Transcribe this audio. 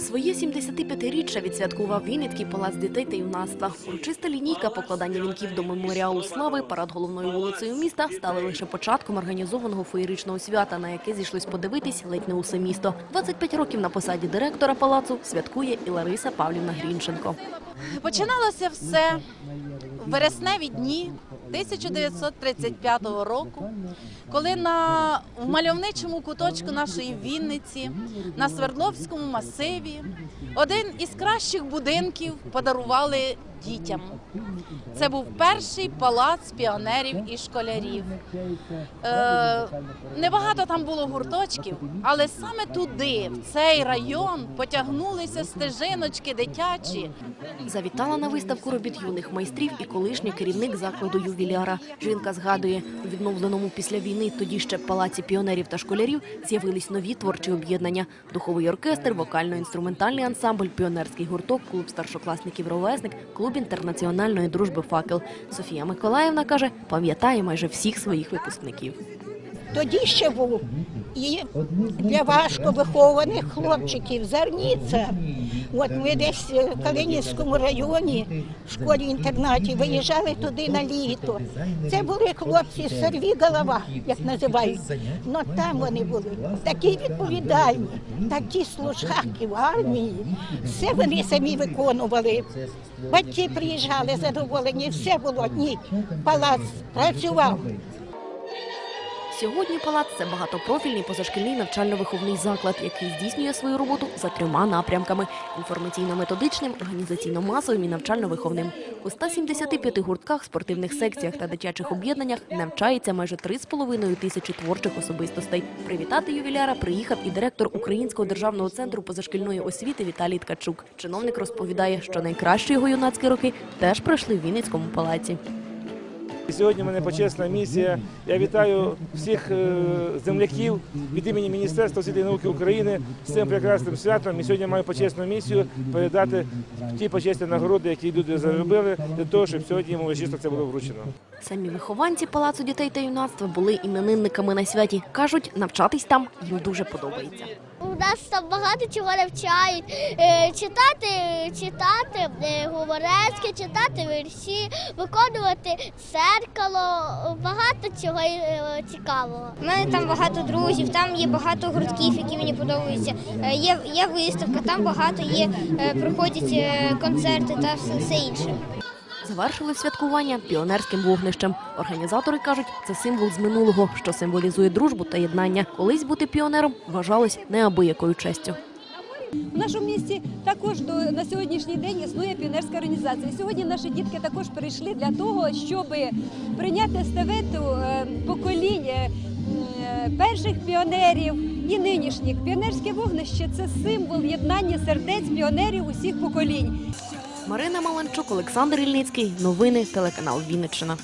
Своє 75-річчя відсвяткував Вінницький палац дітей та юнацтва. Урочиста лінійка, покладання вінків до меморіалу слави, парад головною вулицею міста стали лише початком організованого феєричного свята, на яке зійшлось подивитись ледь не усе місто. 25 років на посаді директора палацу святкує і Лариса Павлівна Грінченко. Починалося все вересневі дні 1935 року, коли на в мальовничому куточку нашої Вінниці на Свердловському масиві один із кращих будинків подарували дітям. Це був перший палац піонерів і школярів. Е, небагато там було гурточків, але саме туди, в цей район, потягнулися стежиночки дитячі. Завітала на виставку робіт юних майстрів і колишній керівник закладу ювіляра. Жінка згадує, у відновленому після війни тоді ще палаці піонерів та школярів з'явились нові творчі об'єднання: духовий оркестр, вокально-інструментальний ансамбль, піонерський гурток, клуб старшокласників ровесник, клуб інтернаціональної дружби факел. Софія Миколаївна каже, пам'ятає майже всіх своїх випускників. Тоді ще був і для важко вихованих хлопчиків Зарніця. От ми десь в Калинівському районі, в школі-інтернаті, виїжджали туди на літо. Це були хлопці сорві голова, як називають. Ну там вони були такі відповідальні, такі служаки в армії. Все вони самі виконували. Батьки приїжджали задоволені, все було. Ні, палац працював. Сьогодні палац це багатопрофільний позашкільний навчально-виховний заклад, який здійснює свою роботу за трьома напрямками: інформаційно-методичним, організаційно-масовим і навчально-виховним. У 175 гуртках, спортивних секціях та дитячих об'єднаннях навчається майже 3,5 тисячі творчих особистостей. Привітати ювіляра приїхав і директор Українського державного центру позашкільної освіти Віталій Ткачук. Чиновник розповідає, що найкращі його юнацькі роки теж пройшли в Вінницькому палаці. І Сьогодні в мене почесна місія. Я вітаю всіх е, земляків від імені Міністерства освіти і науки України з цим прекрасним святом. І сьогодні маю почесну місію передати ті почесні нагороди, які люди заробили, для того, щоб сьогодні йому урочисто це було вручено. Самі вихованці палацу дітей та юнацтва були іменинниками на святі. кажуть, навчатись там їм дуже подобається. У нас там багато чого навчають. Е, Читати, читати е, говорецьке, читати вірші, виконувати серкало, багато чого е, цікавого. У мене там багато друзів, там є багато гуртків, які мені подобаються. Є, є виставка, там багато є, проходять концерти та все, все інше. Завершили святкування піонерським вогнищем. Організатори кажуть, це символ з минулого, що символізує дружбу та єднання. Колись бути піонером вважалось неабиякою честю. В нашому місті також до на сьогоднішній день існує піонерська організація. Сьогодні наші дітки також прийшли для того, щоб прийняти естафету е, поколінь е, перших піонерів і нинішніх. Піонерське вогнище це символ єднання сердець піонерів усіх поколінь. Марина Маланчук, Олександр Ільницький. Новини телеканал Вінниччина.